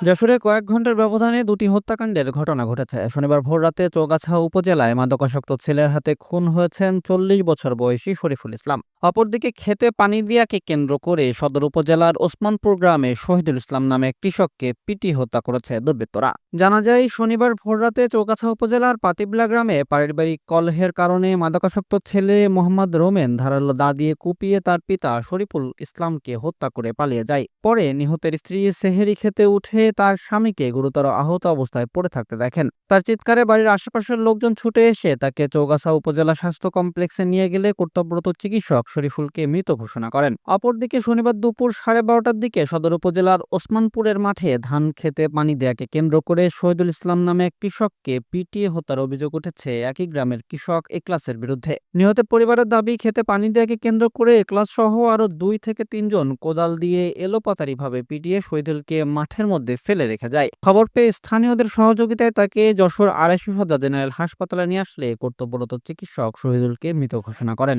যশোরে কয়েক ঘণ্টার ব্যবধানে দুটি হত্যাকাণ্ডের ঘটনা ঘটেছে। শনিবার ভোররাতে চৌগাছা উপজেলায় মাদকাসক্ত ছেলের হাতে খুন হয়েছেন চল্লিশ বছর বয়সী শরীফুল ইসলাম। অপরদিকে খেতে পানি দিয়াকে কেন্দ্র করে সদর উপজেলার ওসমানপুর গ্রামে শহীদুল ইসলাম নামে কৃষককে পিটি হত্যা করেছে দুর্বৃত্তরা। জানা যায়, শনিবার ভোররাতে চৌগাছা উপজেলার পাতিবলা গ্রামে পারিবারিক কলহের কারণে মাদকাসক্ত ছেলে মোহাম্মদ রোমেন ধারালো দা দিয়ে কুপিয়ে তার পিতা শরীফুল ইসলামকে হত্যা করে পালিয়ে যায়। পরে নিহতের স্ত্রী সেহেরি খেতে উঠে তার স্বামীকে গুরুতর আহত অবস্থায় পড়ে থাকতে দেখেন। তার চিৎকারে বাড়ির আশেপাশের লোকজন ছুটে এসে তাকে চৌগাছা উপজেলা স্বাস্থ্য কমপ্লেক্সে নিয়ে গেলে কর্তব্যরত চিকিৎসক শরীফুলকে মৃত ঘোষণা করেন। অপরদিকে শনিবার দুপুর সাড়ে বারোটার দিকে সদর উপজেলার ওসমানপুরের মাঠে ধান খেতে পানি দেয়াকে কেন্দ্র করে শহীদুল ইসলাম নামে এক কৃষককে পিটিয়ে হত্যার অভিযোগ উঠেছে একই গ্রামের কৃষক একলাসের বিরুদ্ধে। নিহতের পরিবারের দাবি, খেতে পানি দেয়াকে কেন্দ্র করে একলাস সহ আরও দুই থেকে তিনজন কোদাল দিয়ে এলোপাতারিভাবে পিটিয়ে শহীদুলকে মাঠের মধ্যে ফেলে রেখে যায়। খবর পেয়ে স্থানীয়দের সহযোগিতায় তাকে যশোর আড়াইশো সজ্জা জেনারেল হাসপাতালে নিয়ে আসলে কর্তব্যরত চিকিৎসক শহীদুলকে মৃত ঘোষণা করেন।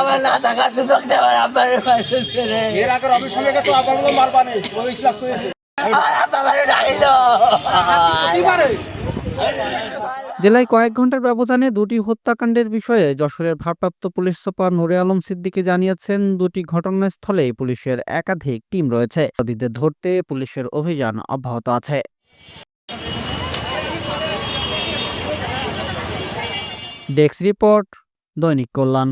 আমার না থাকার সুযোগ দেওয়ার এর আগের তো আবার ওই ক্লাস করেছে। আমার আব্বা আমারে ডাকিল জেলায় কয়েক ঘণ্টার ব্যবধানে দুটি হত্যাকাণ্ডের বিষয়ে যশোরের ভারপ্রাপ্ত পুলিশ সুপার নুরে আলম সিদ্দিকী জানিয়েছেন, দুটি ঘটনাস্থলে পুলিশের একাধিক টিম রয়েছে। নদীদের ধরতে পুলিশের অভিযান অব্যাহত আছে। ডেস্ক রিপোর্ট, দৈনিক কল্যাণ।